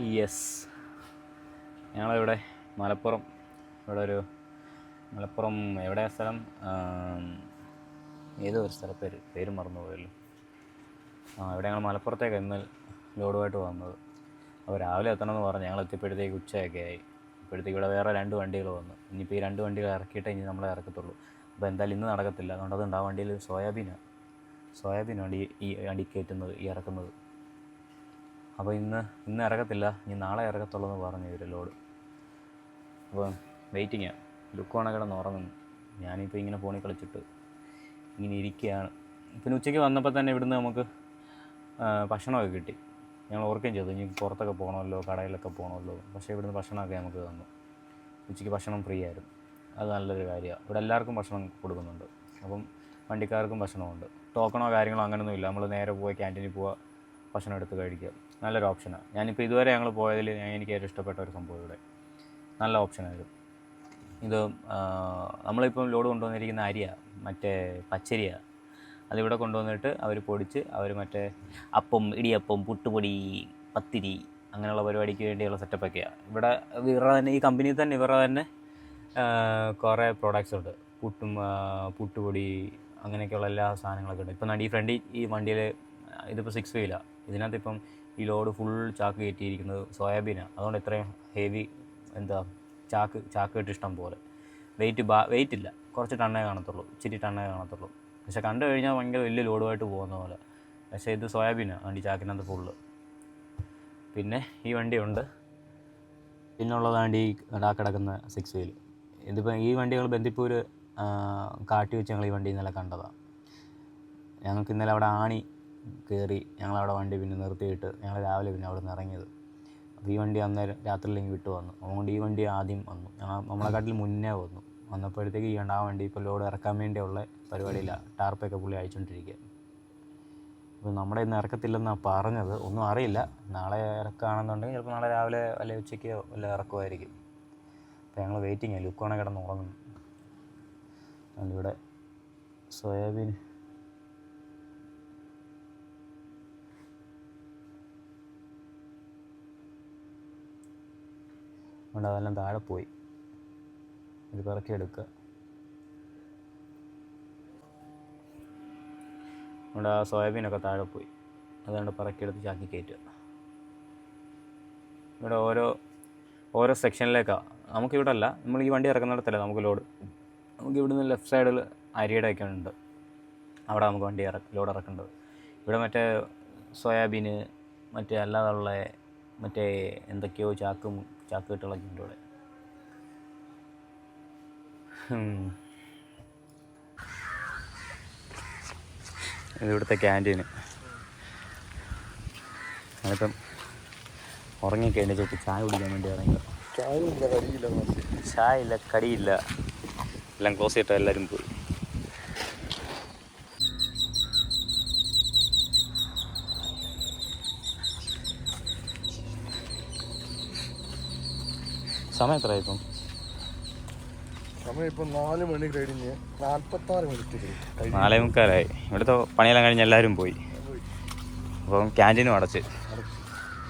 Yes ഞങ്ങളിവിടെ? മലപ്പുറം. ഇവിടെ ഒരു മലപ്പുറം എവിടെ സ്ഥലം? ഏതോ ഒരു സ്ഥലപ്പേര് പേര് മറന്നുപോയല്ലോ. ആ ഇവിടെ ഞങ്ങൾ മലപ്പുറത്തേക്ക് ഇന്ന് ലോഡുമായിട്ട് വന്നത്. അപ്പോൾ രാവിലെ എത്തണമെന്ന് പറഞ്ഞു. ഞങ്ങൾ എത്തിയപ്പോഴത്തേക്ക് ഉച്ചയൊക്കെ ആയി. ഇപ്പോഴത്തേക്ക് ഇവിടെ വേറെ രണ്ട് വണ്ടികൾ വന്നു. ഇനിയിപ്പോൾ ഈ രണ്ട് വണ്ടികൾ ഇറക്കിയിട്ടേ ഇനി നമ്മളെ ഇറക്കത്തുള്ളൂ. അപ്പോൾ എന്തായാലും ഇന്ന് നടക്കത്തില്ല. അതുകൊണ്ട് അതുകൊണ്ട് ആ വണ്ടിയിൽ സോയാബീനാണ്. സോയാബീനാണ് ഈ ഈ അടി കയറ്റുന്നത് ഈ ഇറക്കുന്നത്. അപ്പോൾ ഇന്ന് ഇന്ന് ഇറക്കത്തില്ല ഇനി നാളെ ഇറക്കത്തുള്ളൂ എന്ന് പറഞ്ഞു ഇവർ ലോഡ്. അപ്പോൾ വെയിറ്റിങ്ങാണ് ലുക്കോണ കിടന്ന് ഉറങ്ങുന്നു. ഞാനിപ്പോൾ ഇങ്ങനെ ഫോണിൽ കളിച്ചിട്ട് ഇങ്ങനെ ഇരിക്കുകയാണ്. പിന്നെ ഉച്ചയ്ക്ക് വന്നപ്പോൾ തന്നെ ഇവിടുന്ന് നമുക്ക് ഭക്ഷണമൊക്കെ കിട്ടി. ഞങ്ങൾ ഓർക്കുകയും ചെയ്തു. ഇനി പുറത്തൊക്കെ പോകണമല്ലോ കടയിലൊക്കെ പോകണമല്ലോ പക്ഷേ ഇവിടുന്ന് ഭക്ഷണമൊക്കെ നമുക്ക് തന്നു. ഉച്ചയ്ക്ക് ഭക്ഷണം ഫ്രീ ആയിരുന്നു. അത് നല്ലൊരു കാര്യമാണ് ഇവിടെ എല്ലാവർക്കും ഭക്ഷണം കൊടുക്കുന്നുണ്ട്. അപ്പം വണ്ടിക്കാർക്കും ഭക്ഷണമുണ്ട്. ടോക്കണോ കാര്യങ്ങളോ അങ്ങനെയൊന്നുമില്ല നമ്മൾ നേരെ പോയി ക്യാന്റീനിൽ പോവുക ഭക്ഷണം എടുത്ത് കഴിക്കുക. നല്ലൊരു ഓപ്ഷനാണ് ഞാനിപ്പോൾ ഇതുവരെ ഞങ്ങൾ പോയതിൽ എനിക്ക് ഏറ്റവും ഇഷ്ടപ്പെട്ട ഒരു സംഭവം ഇവിടെ. നല്ല ഓപ്ഷനായിരുന്നു ഇത്. നമ്മളിപ്പം ലോഡ് കൊണ്ടുവന്നിരിക്കുന്ന അരിയാണ് മറ്റേ പച്ചരിയ. അതിവിടെ കൊണ്ടുവന്നിട്ട് അവർ പൊടിച്ച് അവർ മറ്റേ അപ്പം ഇടിയപ്പം പുട്ടുപൊടി പത്തിരി അങ്ങനെയുള്ള പരിപാടിക്ക് വേണ്ടിയുള്ള സെറ്റപ്പൊക്കെയാണ് ഇവിടെ ഇവരുടെ തന്നെ ഈ കമ്പനിയിൽ തന്നെ ഇവരുടെ തന്നെ കുറേ പ്രോഡക്റ്റ്സ് ഉണ്ട്. പുട്ടും പുട്ടുപൊടി അങ്ങനെയൊക്കെയുള്ള എല്ലാ സാധനങ്ങളൊക്കെ ഉണ്ട്. ഇപ്പം ഈ ഫ്രണ്ട് ഈ വണ്ടിയിൽ ഇതിപ്പോൾ സിക്സ് വീലാണ് ഇതിനകത്ത് ഇപ്പം ഈ ലോഡ് ഫുൾ ചാക്ക് കയറ്റിയിരിക്കുന്നത് സോയാബീനാണ് അതുകൊണ്ട് ഇത്രയും ഹെവി എന്താ ചാക്ക് ചാക്ക് ഇഷ്ടം പോലെ. വെയിറ്റ് ബാ വെയിറ്റ് ഇല്ല. കുറച്ച് ടണ്ണേ കാണത്തുള്ളൂ. ഇച്ചിരി ടണ്ണേ കാണത്തുള്ളൂ. പക്ഷേ കണ്ടു കഴിഞ്ഞാൽ ഭയങ്കര വലിയ ലോഡുമായിട്ട് പോകുന്ന പോലെ. പക്ഷേ ഇത് സോയാബീനാണ് വണ്ടി ചാക്കിനകത്ത് ഫുള്ള് പിന്നെ ഈ വണ്ടിയുണ്ട്. പിന്നെ ഉള്ളതാണ്ട് ഈ ഇടാ കിടക്കുന്ന സിക്സ് വീൽ ഇതിപ്പോൾ ഈ വണ്ടികൾ ബന്ദിപ്പൂർ കാട്ടി വെച്ച് ഞങ്ങൾ ഈ വണ്ടി ഇന്നലെ കണ്ടതാണ് ഞങ്ങൾക്ക് ഇന്നലെ അവിടെ ആണി കയറി ഞങ്ങളവിടെ വണ്ടി പിന്നെ നിർത്തിയിട്ട് ഞങ്ങൾ രാവിലെ പിന്നെ അവിടെ നിന്ന് ഇറങ്ങിയത്. അപ്പോൾ ഈ വണ്ടി അന്നേരം രാത്രിയിലേക്ക് വിട്ടു വന്നു. അതുകൊണ്ട് ഈ വണ്ടി ആദ്യം വന്നു. ഞങ്ങൾ നമ്മളെക്കാട്ടിൽ മുന്നേ വന്നു. വന്നപ്പോഴത്തേക്ക് ഈ കണ്ട ആ വണ്ടി ഇപ്പോൾ ലോഡ് ഇറക്കാൻ വേണ്ടിയുള്ള പരിപാടിയില്ല. ടാർപ്പൊക്കെ പുള്ളി അയച്ചുകൊണ്ടിരിക്കുക അപ്പോൾ നമ്മുടെ ഇന്ന് ഇറക്കത്തില്ലെന്നാണ് പറഞ്ഞത്. ഒന്നും അറിയില്ല. നാളെ ഇറക്കുകയാണെന്നുണ്ടെങ്കിൽ ചിലപ്പോൾ നാളെ രാവിലെ അല്ലെ ഉച്ചയ്ക്ക് വല്ല ഇറക്കുമായിരിക്കും. അപ്പോൾ ഞങ്ങൾ വെയിറ്റിംഗ് ലുക്കോണെ കിടന്ന് ഉറങ്ങുന്നു. ഇവിടെ സോയാബീൻ അതുകൊണ്ട് അതെല്ലാം താഴെ പോയി. ഇത് പിറക്കി എടുക്കുക അതുകൊണ്ട് ആ സോയാബീനൊക്കെ താഴെ പോയി. അതുകൊണ്ട് പിറക്കിയെടുത്ത് ചാക്കി കയറ്റുക. ഇവിടെ ഓരോ ഓരോ സെക്ഷനിലേക്കാണ് നമുക്കിവിടെ അല്ല നമ്മൾ ഈ വണ്ടി ഇറക്കുന്നിടത്തല്ല നമുക്ക് ലോഡ്. നമുക്ക് ഇവിടുന്ന് ലെഫ്റ്റ് സൈഡിൽ അരിയുടെ ഒക്കെ ഉണ്ട്. അവിടെ നമുക്ക് വണ്ടി ഇറ ലോഡ് ഇറക്കേണ്ടത്. ഇവിടെ മറ്റേ സോയാബീന് മറ്റേ അല്ലാതുള്ള മറ്റേ എന്തൊക്കെയോ ചാക്കും ചാക്ക് കെട്ടുകളൊക്കെ ഉണ്ട് ഇവിടെ. ഉം. ഇത് ഇവിടുത്തെ ക്യാന്റീന്. ഞാനിപ്പം ഉറങ്ങിക്കഴിഞ്ഞ ചേച്ചി ചായ കുടിക്കാൻ വേണ്ടി ഇറങ്ങി ചായ ഇല്ല കടിയില്ല എല്ലാം ക്ലോസ് ചെയ്തിട്ട് എല്ലാവരും പോയി. സമയം എത്ര ഇപ്പം സമയം ഇപ്പം നാല് മണി കഴിഞ്ഞ് നാൽപ്പത്താറ് നാലേ മുക്കാലായി. ഇവിടുത്തെ പണിയെല്ലാം കഴിഞ്ഞ് എല്ലാവരും പോയി. അപ്പം ക്യാന്റീനും അടച്ച്.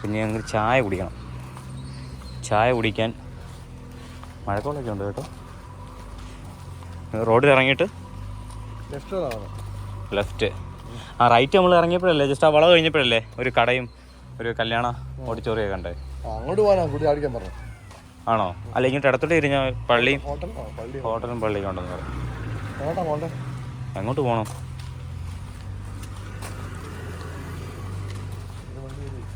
പിന്നെ ഞങ്ങൾ ചായ കുടിക്കണം. ചായ കുടിക്കാൻ മഴക്കോളൊക്കെ ഉണ്ട് കേട്ടോ. റോഡിൽ ഇറങ്ങിയിട്ട്? ലെഫ്റ്റ് ആ റൈറ്റ് നമ്മൾ ഇറങ്ങിയപ്പോഴല്ലേ ജസ്റ്റ് ആ വളവ് കഴിഞ്ഞപ്പോഴല്ലേ ഒരു കടയും ഒരു കല്യാണ ഓഡിറ്റോറിയം കണ്ടേ? ആ, അങ്ങോട്ട് പോകാനാ കുടി അടിക്കാൻ പറഞ്ഞു. ആണോ? അല്ല ഇങ്ങോട്ട് ഇടത്തോട്ട് തിരിഞ്ഞ പള്ളി ഹോട്ടലും പള്ളിയും ഉണ്ടെന്ന് പറയും. എങ്ങോട്ടാ പോണം തൊട്ടെ വിരല വരും.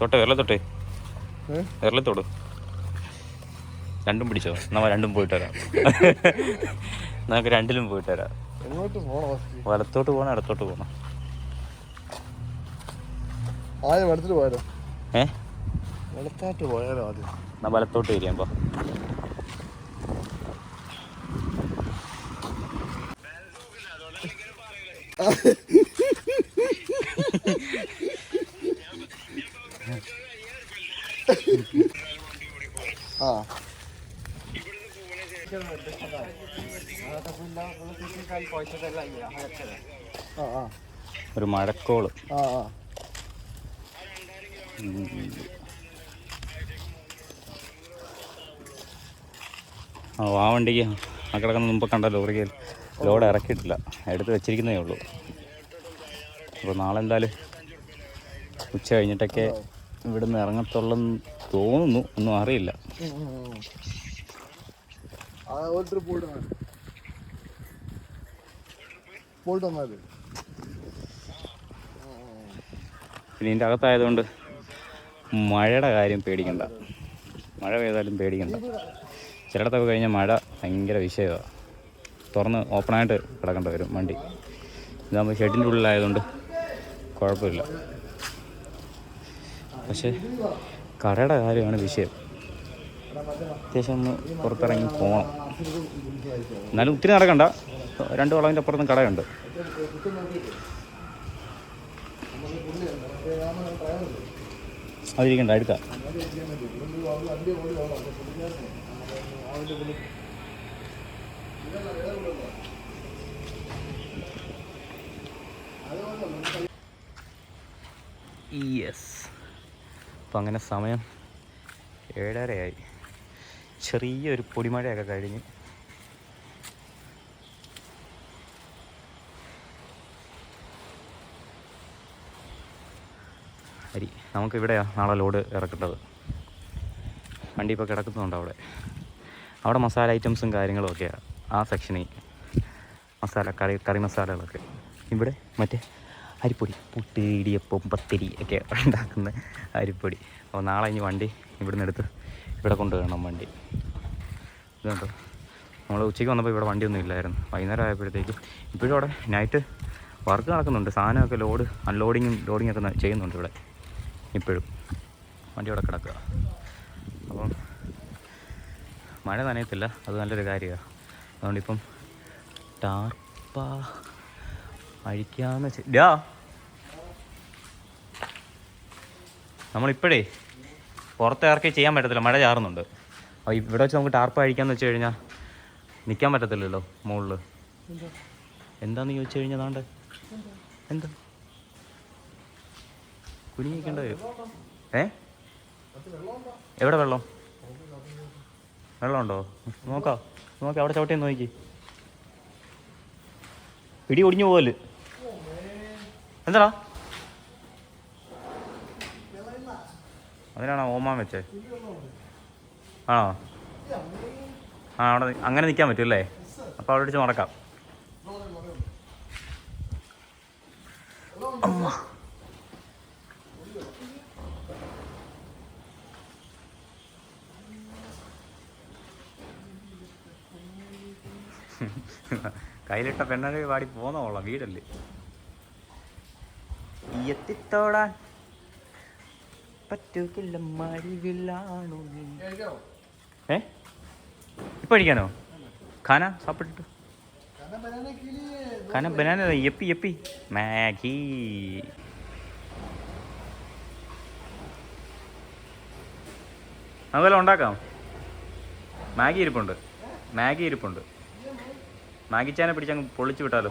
തൊട്ട് വിരലെ തൊട്ടേ. ഏ? വിരലെ തൊട്. രണ്ടും പിടിച്ചോ? നമ്മ രണ്ടും പോയിട്ട് വരാം. നമുക്ക് രണ്ടിലും പോയിട്ട് വരാം. വലത്തോട്ട് പോണോ ഇടത്തോട്ട് പോണോ? ആദ്യം വലത്തോട്ട് പോയാലോ? ഏ? വലത്തോട്ട് പോയാലോ ആദ്യം? എന്നാ വലത്തോട്ട് തിരിയുമ്പോൾ ആ. ഒരു മഴക്കോൾ. ആ ആ. ആ വണ്ടിക്ക് ആ കിടക്കുന്ന മുമ്പ് കണ്ട ലോറിക്ക് ലോഡ് ഇറക്കിയിട്ടില്ല. എടുത്ത് വെച്ചിരിക്കുന്നേ ഉള്ളൂ. അപ്പോൾ നാളെ എന്തായാലും ഉച്ച കഴിഞ്ഞിട്ടൊക്കെ ഇവിടുന്ന് ഇറങ്ങത്തുള്ളെന്ന് തോന്നുന്നു. ഒന്നും അറിയില്ല. പിന്നെ ഇതിന്റെ അകത്തായതുകൊണ്ട് മഴയുടെ കാര്യം പേടിക്കണ്ട. മഴ പെയ്താലും പേടിക്കണ്ട. ചിലയിടത്തൊക്കെ കഴിഞ്ഞ മഴ ഭയങ്കര വിഷയമാണ് തുറന്ന് ഓപ്പണായിട്ട് കിടക്കേണ്ടി വരും വണ്ടി. ഇതാകുമ്പോൾ ഷെഡിന്റെ ഉള്ളിലായതുകൊണ്ട് കുഴപ്പമില്ല. പക്ഷേ കടയുടെ കാര്യമാണ് വിഷയം. അത്യാവശ്യം ഒന്ന് പുറത്തിറങ്ങി പോകണം എന്നാലും ഒത്തിരി നടക്കണ്ട. രണ്ട് വളവിന്റെ അപ്പുറത്തും കടയുണ്ട്. അതിരിക്കണ്ട എടുക്കാം. യെസ് അപ്പം അങ്ങനെ സമയം ഏഴരയായി. ചെറിയൊരു പൊടിമഴയൊക്കെ കഴിഞ്ഞ്. അരി നമുക്കിവിടെയാണ് നാളെ ലോഡ് ഇറക്കേണ്ടത്. വണ്ടി ഇപ്പോൾ കിടക്കുന്നുണ്ട് അവിടെ? അവിടെ മസാല ഐറ്റംസും കാര്യങ്ങളും ഒക്കെയാണ് ആ സെക്ഷനിൽ മസാല കറി കറി മസാലകളൊക്കെ. ഇവിടെ മറ്റേ അരിപ്പൊടി പുട്ട് ഇടിയപ്പം പത്തിരി ഒക്കെ ഉണ്ടാക്കുന്ന അരിപ്പൊടി. അപ്പോൾ നാളെ ഇനി വണ്ടി ഇവിടുന്ന് എടുത്ത് ഇവിടെ കൊണ്ടുവരണം വണ്ടി. ഇതുണ്ടോ നമ്മൾ ഉച്ചയ്ക്ക് വന്നപ്പോൾ ഇവിടെ വണ്ടിയൊന്നും ഇല്ലായിരുന്നു. വൈകുന്നേരം ആയപ്പോഴത്തേക്കും ഇപ്പോഴും അവിടെ നൈറ്റ് വർക്ക് നടക്കുന്നുണ്ട്. സാധനമൊക്കെ ലോഡ് അൺലോഡിങ്ങും ലോഡിങ്ങൊക്കെ ചെയ്യുന്നുണ്ട് ഇവിടെ ഇപ്പോഴും. വണ്ടി അവിടെ കിടക്കുക. അപ്പം മഴ നനയത്തില്ല. അത് നല്ലൊരു കാര്യമാണ് അതുകൊണ്ടിപ്പം ടാർപ്പ അഴിക്കാന്ന് വെച്ചാ ഡാ. നമ്മളിപ്പോഴേ പുറത്ത് ഇറക്കി ചെയ്യാൻ പറ്റത്തില്ല. മഴ ചാറുന്നുണ്ട്. അപ്പോൾ ഇവിടെ വെച്ച് നമുക്ക് ടാർപ്പ അഴിക്കാന്ന് വെച്ച് കഴിഞ്ഞാൽ നിൽക്കാൻ പറ്റത്തില്ലല്ലോ മുകളിൽ എന്താന്ന് ചോദിച്ചു കഴിഞ്ഞാൽ അതാണ്ട് എന്താ? കുനിഞ്ഞിരിക്കേണ്ട വരും ഏ? എവിടെ വെള്ളം? വെള്ളമുണ്ടോ? നോക്കാം നോക്കാം അവിടെ ചവിട്ടി നോക്കി. പിടി ഒടിഞ്ഞു പോകൽ. എന്താടാ? അതിനാണോ ഓമാൻ വെച്ചേ? ആണോ? ആ അവിടെ അങ്ങനെ നിൽക്കാൻ പറ്റും അല്ലേ? അപ്പോൾ അവിടെ അടിച്ച് നടക്കാം അമ്മ. കയ്യിലിട്ട പെണ്ണഴി പാടി പോന്ന കൊള്ളാം വീടല്ലേ? എത്തിത്തോടാൻ പറ്റൂക്കില്ല മരിവില്ലാണു ഏ? ഇപ്പൊ അടിക്കാനോ? ഖാന സാപ്പിട്ടു ഖാന ബനാന എപ്പി എപ്പി മാഗി. അതുപോലെ ഉണ്ടാക്കാം. മാഗി ഇരിപ്പുണ്ട്. മാഗി ഇരിപ്പുണ്ട്. മാഗി ചാനെ പിടിച്ചങ്ങ് പൊളിച്ചു വിട്ടാലോ?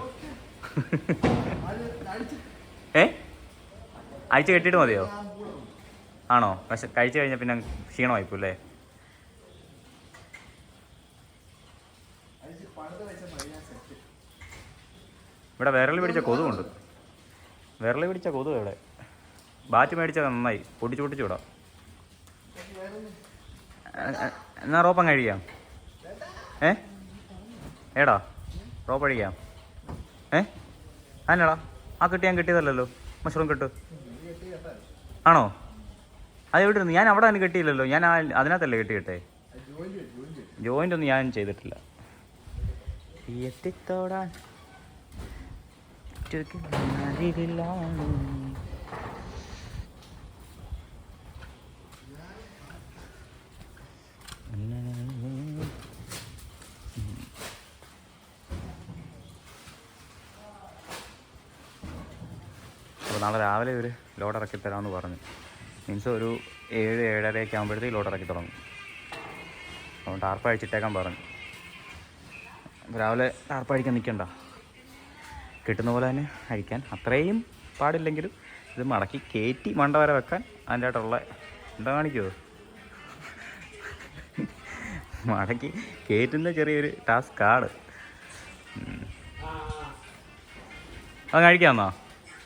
ഏ? അഴിച്ചു കെട്ടിയിട്ട് മതിയോ? ആണോ? പക്ഷെ കഴിച്ചു കഴിഞ്ഞാൽ പിന്നെ ക്ഷീണമായിപ്പോ അല്ലേ? ഇവിടെ വിരൽ പിടിച്ച കൊതുകുണ്ട്. വിരൽ പിടിച്ച കൊതു ഇവിടെ. ബാറ്റ് മേടിച്ചത് നന്നായി. പൊടിച്ചു പൊട്ടിച്ചു വിടാം. എന്നാ റോപ്പം കഴിക്കാം ഏ? ഏടാ? റോപ്പ് അടിക്കാം. ഏ? അതിനടാ ആ കിട്ടി ഞാൻ കിട്ടിയതല്ലല്ലോ. മഷ്റൂം കിട്ടു. ആണോ? എവിടെ ഇരുന്നു? ഞാൻ അവിടെ തന്നെ കിട്ടിയില്ലല്ലോ. ഞാൻ അതിനകത്തല്ലേ കിട്ടിയിട്ടെ? ജോയിന്റ് ഒന്നും ഞാൻ ചെയ്തിട്ടില്ല. എത്തിത്തോടാൻ അപ്പോൾ നാളെ രാവിലെ ഒരു ലോഡ് ഇറക്കി തരാമെന്ന് പറഞ്ഞു. മീൻസ് ഒരു ഏഴ് ഏഴരയൊക്കെ ആകുമ്പോഴത്തേക്ക് ലോഡ് ഇറക്കി തുടങ്ങും. അപ്പം ടാർപ്പ് അഴിച്ചിട്ടേക്കാൻ പറഞ്ഞു. രാവിലെ ടാർപ്പ് അഴിക്കാൻ നിൽക്കണ്ട. കിട്ടുന്ന പോലെ തന്നെ അഴിക്കാൻ. അത്രയും പാടില്ലെങ്കിലും ഇത് മടക്കി കയറ്റി മണ്ട വരെ വെക്കാൻ അതിന്റെ എന്താ കാണിക്കുമോ മടക്കി കയറ്റുന്ന ചെറിയൊരു ടാസ്ക് ആണ് അത് കഴിക്കാമെന്നോ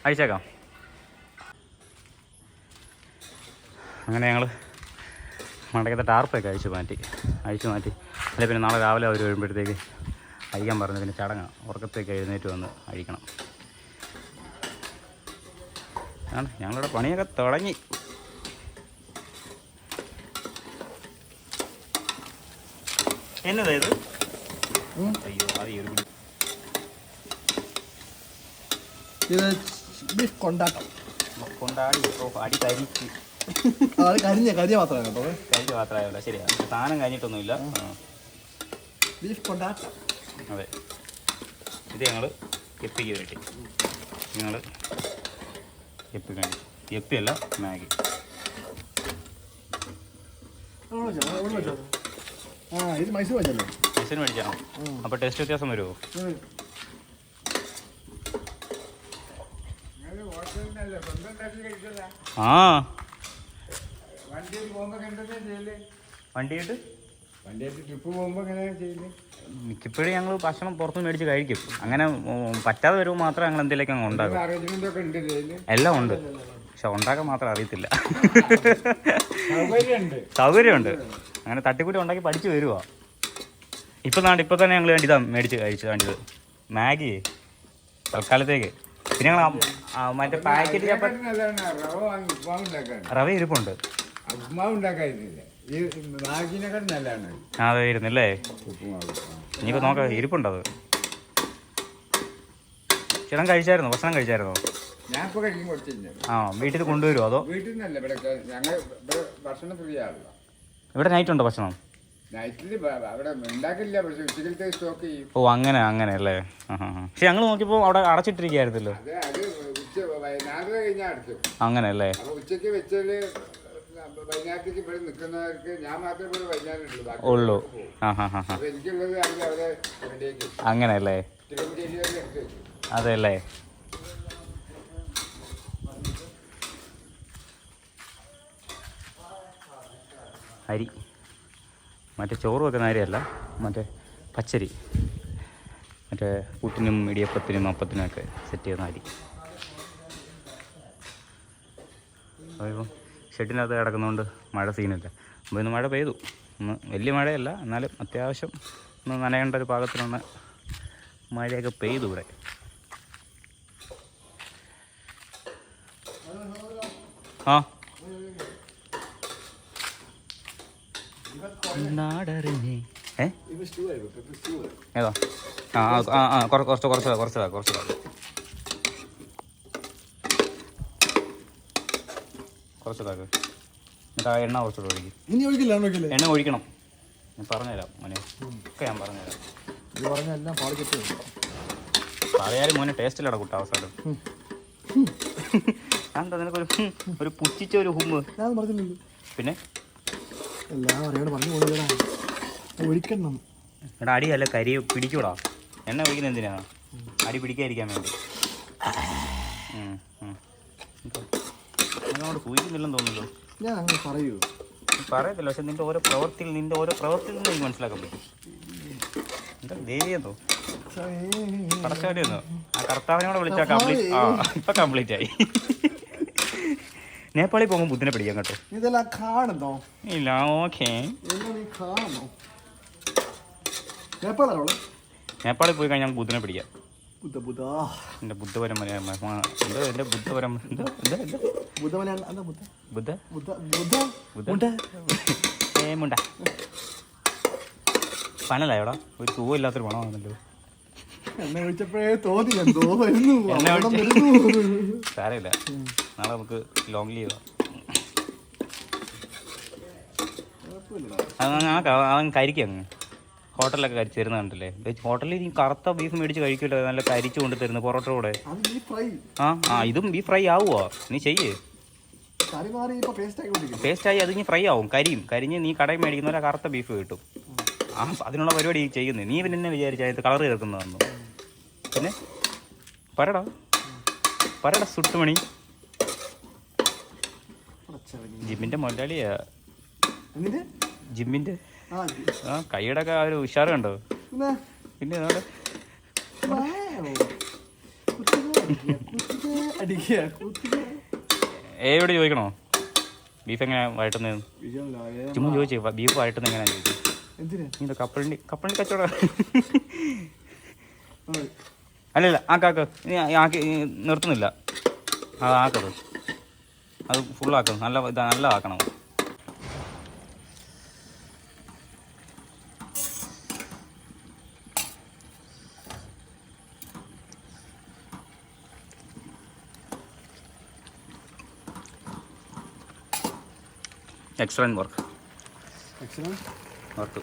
അഴിച്ചേക്കാം. അങ്ങനെ ഞങ്ങൾ മടക്കത്തെ ടാർപ്പൊക്കെ അഴിച്ചു മാറ്റി അഴിച്ചു മാറ്റി. അല്ലെ പിന്നെ നാളെ രാവിലെ അവർ വരുമ്പോഴത്തേക്ക് അഴിക്കാൻ പറഞ്ഞു പിന്നെ ചടങ്ങാണ്. ഉറക്കത്തേക്ക് എഴുന്നേറ്റ് വന്ന് അഴിക്കണം. ആണ്? ഞങ്ങളുടെ പണിയൊക്കെ തുടങ്ങി. എന്നതാ ഇത് അയ്യോ അത് ഒരു ഇത് ബീഫ് കൊണ്ടാട്ടം. കൊണ്ടാടി ഓ അടി കരിച്ച് അത് കരിഞ്ഞ കരിഞ്ഞ മാത്രമാണ് കേട്ടോ കരിഞ്ഞ മാത്രമായല്ല ശരിയാണ് സാധനം കഴിഞ്ഞിട്ടൊന്നുമില്ല. ബീഫ് കൊണ്ടാട്ടം അതെ. ഇത് ഞങ്ങൾ എപ്പിക്ക് വേണ്ടി. ഞങ്ങൾ എപ്പി കഴിഞ്ഞു എപ്പിയല്ല മാഗി ഇത് മൈസൂർ വെച്ചല്ലേ മെസ്സിന് മേടിച്ചാണോ? അപ്പോൾ ടേസ്റ്റ് വ്യത്യാസം വരുമോ ആ. വണ്ടിയിട്ട് വണ്ടിയായിട്ട്? ട്രിപ്പ് മിക്കപ്പോഴും ഞങ്ങൾ ഭക്ഷണം പുറത്ത് മേടിച്ച് കഴിക്കും. അങ്ങനെ പറ്റാതെ വരുമ്പോൾ മാത്രമേ ഞങ്ങൾ എന്തെങ്കിലുമൊക്കെ അങ്ങ് ഉണ്ടാക്കും. എല്ലാം ഉണ്ട്. പക്ഷെ ഉണ്ടാക്കാൻ മാത്രം അറിയത്തില്ല. സൗകര്യമുണ്ട്. അങ്ങനെ തട്ടിക്കൂട്ടി ഉണ്ടാക്കി പഠിച്ചു വരുവാ. ഇപ്പം നാണ്ട് ഇപ്പം തന്നെ ഞങ്ങൾ വേണ്ടി ഇതാ മേടിച്ച് കഴിച്ചു വേണ്ടത് മാഗി തൽക്കാലത്തേക്ക്. പിന്നെ ഞങ്ങൾ മറ്റേ പാക്കറ്റ് റവ ഇരിപ്പുണ്ട്. ഉപ്മാവ് ഉണ്ടാക്കാനില്ല ഈ നല്ലതാണ്. ഉപ്പുമാവ്. ഇനിയിപ്പോൾ നോക്കാം ഇരിപ്പുണ്ടത് ചേട്ടൻ കഴിച്ചായിരുന്നോ? ഭക്ഷണം കഴിച്ചായിരുന്നോ? ഞാൻ ഇപ്പൊ കഴിക്കും കൊടുത്തില്ല. ആ വീട്ടിൽ കൊണ്ടുവരുമോ അതോ? വീട്ടിൽ നിന്നല്ല ഇവിടെ ഞങ്ങൾ ഇവിടെ ഭക്ഷണം ഫ്രീ ആണല്ലോ ഇവിടെ നൈറ്റ് ഉണ്ടോ ഭക്ഷണം നൈറ്റിൽ അവിടെ ഉണ്ടാക്കില്ല പക്ഷെ ഉച്ചക്കലത്തെ സ്റ്റോക്ക് ചെയ്യും. ഓ അങ്ങനെ അങ്ങനെ അല്ലേ. പക്ഷെ ഞങ്ങൾ നോക്കിയപ്പോൾ അവിടെ അടച്ചിട്ടിരിക്കുകയായിരുന്നല്ലോ. അത് അത് ഉച്ച വൈകുന്നേരം കഴിഞ്ഞാൽ അടയ്ക്കും അങ്ങനെ അല്ലേ? ഉച്ചയ്ക്ക് വൈകുന്നേരത്തേക്ക് ഇവിടെ നിൽക്കുന്നവർക്ക് ഞാൻ മാത്രമേ ഇവിടെ വൈകുന്നേരം ഉള്ളൂ. ആ ഹാ ഹാ ഹാ. എനിക്കുള്ളത് അവർ അവരെ റെഡിയാക്കി അങ്ങനെ അല്ലേ തിരുവനന്തപുരം എടുത്ത് വെച്ചു. അതെ അല്ലേ അരി. മറ്റേ ചോറ് വെക്കുന്ന അരിയല്ല മറ്റേ പച്ചരി. മറ്റേ പുട്ടിനും ഇടിയപ്പത്തിനും അപ്പത്തിനും ഒക്കെ സെറ്റ് ചെയ്യുന്ന അരി. അതിപ്പം ഷെഡിനകത്ത് കിടക്കുന്നതുകൊണ്ട് മഴ സീനില്ല. അപ്പോൾ ഇന്ന് മഴ പെയ്തു. ഒന്ന് വലിയ മഴയല്ല. എന്നാലും അത്യാവശ്യം ഒന്ന് നനയേണ്ട ഒരു പാകത്തിനൊന്ന് മഴയൊക്കെ പെയ്തു ഇവിടെ. ആ. നാടറിഞ്ഞേ. ഏ? ഏതാ? ആ ആ, കുറച്ച് കുറച്ച് കുറച്ച് കുറച്ച് കുറച്ചതാ കുറച്ചതാ എന്നിട്ട് ആ എണ്ണ കുറച്ചുകൂടെ ഒഴിക്കും. ഇനി ഒഴിക്കില്ല ഒഴിക്കില്ലേ. എണ്ണ ഒഴിക്കണം. ഞാൻ പറഞ്ഞുതരാം മോനെ. ഒക്കെ ഞാൻ പറഞ്ഞുതരാം. ഇത് പറഞ്ഞ എല്ലാം പറയാലും മോനെ ടേസ്റ്റിലട കുട്ട അവസാനം. എന്താ നിനക്കൊരു ഒരു ഒരു പുച്ഛിച്ച ഒരു ഹുമ്പ് ഞാൻ പറഞ്ഞില്ലല്ലോ. പിന്നെ? എല്ലാം അറിയാണ്ട് പറഞ്ഞു പോകണ ഒഴിക്കണം. എടാ അടി അല്ല കരി പിടിക്കൂടാ. എണ്ണ ഒഴിക്കുന്ന എന്തിനാ? അടി പിടിക്കാതിരിക്കാൻ വേണ്ടി. നിന്നോട് തോന്നുന്നു ഞാൻ അങ്ങനെ പറയൂ. പറയത്തില്ല പക്ഷെ നിന്റെ ഓരോ പ്രവൃത്തിയിൽ നിന്റെ ഓരോ പ്രവൃത്തിയിൽ നിന്ന് എനിക്ക് മനസ്സിലാക്കാൻ പറ്റും. എന്താ ദേവിയെന്തോ കടച്ചാടിയെന്നോ ആ കർത്താവിനോട് വിളിച്ചാൽ കംപ്ലീറ്റ് ആ ഇപ്പൊ കംപ്ലീറ്റ് ആയി. നേപ്പാളിൽ പോകുമ്പോൾ ബുദ്ധിനെ പിടിക്കാം കേട്ടോ. ഇതെല്ലാം കാണുന്നോ? ഇല്ല ഓക്കേ? നേപ്പാളിൽ പോയി കഴിഞ്ഞാൽ നമുക്ക് ബുദ്ധിനെ പിടിക്കാം. എന്റെ ബുദ്ധപരമ്പര എന്തോ എന്റെ ബുദ്ധപരം എന്തോ എന്തോ എന്തോ ബുദ്ധ മലയാളം എന്താ ബുദ്ധ ബുദ്ധ? ബുദ്ധ ബുദ്ധ ബുദ്ധ? ബുദ്ധ ഏ മുണ്ട. പനലായോടാ ഒരു സുഖമില്ലാത്തൊരു പണമാണല്ലോ എന്നെ വിളിച്ചപ്പോഴേ തോന്നി എന്തോ വരുന്നു. സാരമില്ല. നാളെ നമുക്ക് ലോങ് ലീവ്. അത് ആ അവൻ കരിക്കും അങ്ങ്. ഹോട്ടലിലൊക്കെ കരിച്ചു തരുന്ന കണ്ടില്ലേ? ഹോട്ടലിൽ ഈ കറുത്ത ബീഫ് മേടിച്ച് കഴിക്കില്ല നല്ല കരിച്ചു കൊണ്ട് തരുന്നത് പൊറോട്ട കൂടെ. ആ ആ ഇതും ബീഫ് ഫ്രൈ ആവുമോ നീ ചെയ്യേ. പേസ്റ്റ് ആയി അത് ഇനി ഫ്രൈ ആവും കരിയും. കരിഞ്ഞ് നീ കടയിൽ മേടിക്കുന്ന പോലെ കറുത്ത ബീഫ് കിട്ടും. ആ അതിനുള്ള പരിപാടി ഈ ചെയ്യുന്നത് നീ പിന്നെ എന്നെ വിചാരിച്ച അതിന് കളർ ചേർക്കുന്നതെന്നു പിന്നെ? പറയടാ. പറയടാ സുട്ടുമണി. ജിമ്മിന്റെ മുതലാളിയാ. ജിമ്മിന്റെ കൈയുടെ ഒക്കെ ആ ഒരു ഉഷാറ് കണ്ടോ? പിന്നെ? ഏ എവിടെ ഏയോട് ചോദിക്കണോ? ബീഫ് എങ്ങനെ വഴട്ടുന്നത് ചുമ്മാ ചോദിച്ചേ ബീഫ് വഴട്ടുന്നത് എങ്ങനെയാ ചോദിച്ചു? നീ കപ്പലിന്റെ കപ്പലിന്റെ കച്ചവടം. അല്ലല്ല ആക്കാക്ക് നീ ആക്കി നിർത്തുന്നില്ല. അത് ആക്കത് അത് ഫുള്ളാക്കണം നല്ല ഇതാ നല്ല excellent work excellent. Work.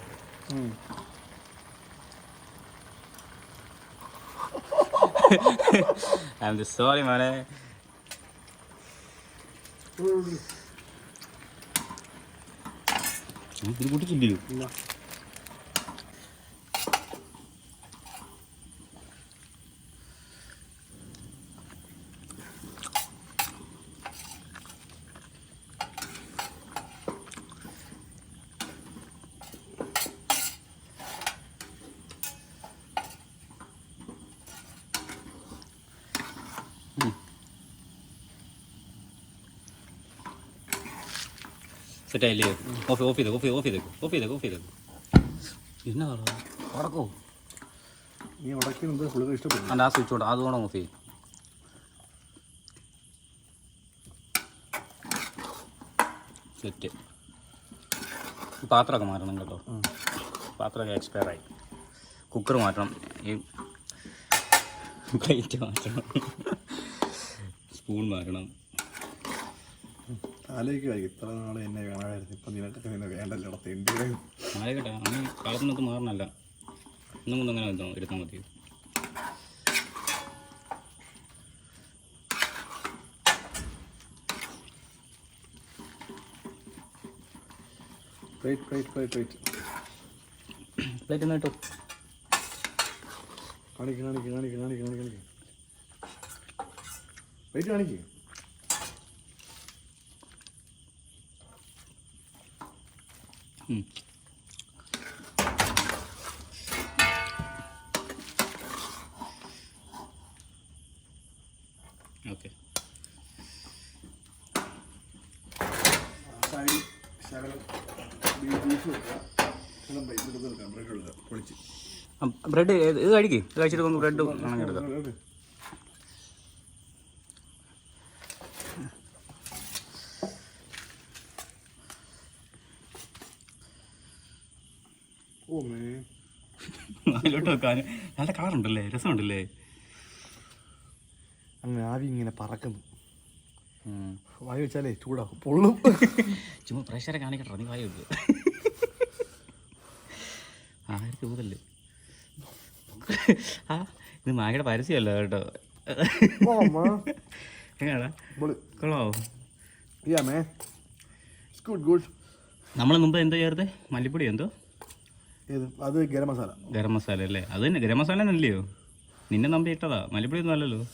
I'm sorry മോനെ. ഇത് കുട്ടിച്ചില്ലയോ ഇല്ല. സെറ്റ് ആയില്ലേ ഓഫ് ഓഫ് ചെയ്തേക്ക് ഓഫ് ഓഫ് ചെയ്തേക്ക് ഓഫ് ചെയ്തേക്ക് ഓഫ് ചെയ്തേക്ക് എന്നാ ഉടക്കോ നീ ഉടക്കുന്നത് പുള്ളികൾ ഇഷ്ടപ്പെടുന്നു. അല്ല ആ സ്വിച്ച് കൊണ്ട് അതുകൊണ്ട് ഓഫ് ചെയ്യും. സെറ്റ് പാത്രമൊക്കെ മാറണം കേട്ടോ. പാത്രമൊക്കെ എക്സ്പയർ ആയി. കുക്കർ മാറ്റണം. ഈ പ്ലേറ്റ് മാറ്റണം. സ്പൂൺ മാറ്റണം. ആലോചിക്കുക ഇത്ര നാൾ എന്നെ വേണമായിരുന്നു ഇപ്പം നിനക്കൊക്കെ നിന്നെ വേണ്ടല്ലോ ഇടത്ത് എന്റെ ആയിക്കോട്ടെ അങ്ങനെ കാലത്തിനൊത്ത് മാറണല്ല. ഇന്നും കൊണ്ട് അങ്ങനെ എടുത്താൽ ഇരുത്താൻ മതി. Wait wait wait wait plate ഒന്ന് ഇട്ടു. കാണിക്ക് കാണിക്ക് കാണിക്ക് കാണിക്ക് കാണിക്ക്. കാണിക്ക് വെയിറ്റ് കാണിക്ക്. ഓക്കെ. ബ്രെഡ് ഇത് കഴിക്കേ. ഇത് കഴിച്ചിട്ട് നമുക്ക് ബ്രെഡ് ആണെങ്കിൽ അതിലോട്ട് വെക്കാൻ നല്ല കളറുണ്ടല്ലേ? രസമുണ്ടല്ലേ? അങ്ങനെ ആവി ഇങ്ങനെ പറക്കുന്നു. വായു വെച്ചാലേ ചൂടാക്കും പൊള്ളും. ചുമ്മാ പ്രഷറെ കാണിക്കട്ടെ നീ വായു വെക്കുക ആയിരത്തി ഊതല്ലേ ആ ഇത് മാഗയുടെ പരസ്യമല്ല കേട്ടോ. എങ്ങനെയാടാ? കൊള്ളാവോ? നമ്മൾ മുമ്പ് എന്തോ ചേർത്ത്? മല്ലിപ്പൊടി എന്തോ? അത് ഗരം മസാല. ഗരം മസാല അല്ലേ? അത് തന്നെ ഗരം മസാല തന്നെയല്ലയോ നിന്നെ നമ്പി ഇട്ടതാ. മലപ്പുഴ ഒന്നും അല്ലല്ലോ.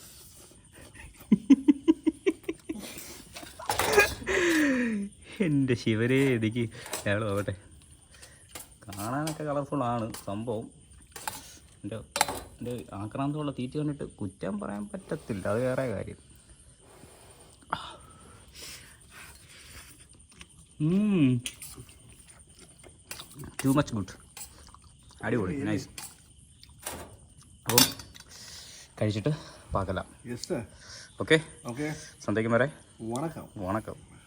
എന്റെ ശിവരേ ഇതിക്ക് അയാൾ പോകട്ടെ. കാണാനൊക്കെ ആണ് സംഭവം. എന്റെ എന്റെ ആക്രാന്തമുള്ള തീറ്റ കണ്ടിട്ട് കുറ്റം പറയാൻ പറ്റത്തില്ല. അത് വേറെ കാര്യം. ടു മച്ച് ഗുഡ് അടിപൊളി നൈസ് അപ്പം കഴിച്ചിട്ട് പാകലാം ഓക്കെ ഓക്കെ സന്ധ്യയ്ക്ക് വരെ വണക്കം. വണക്കം.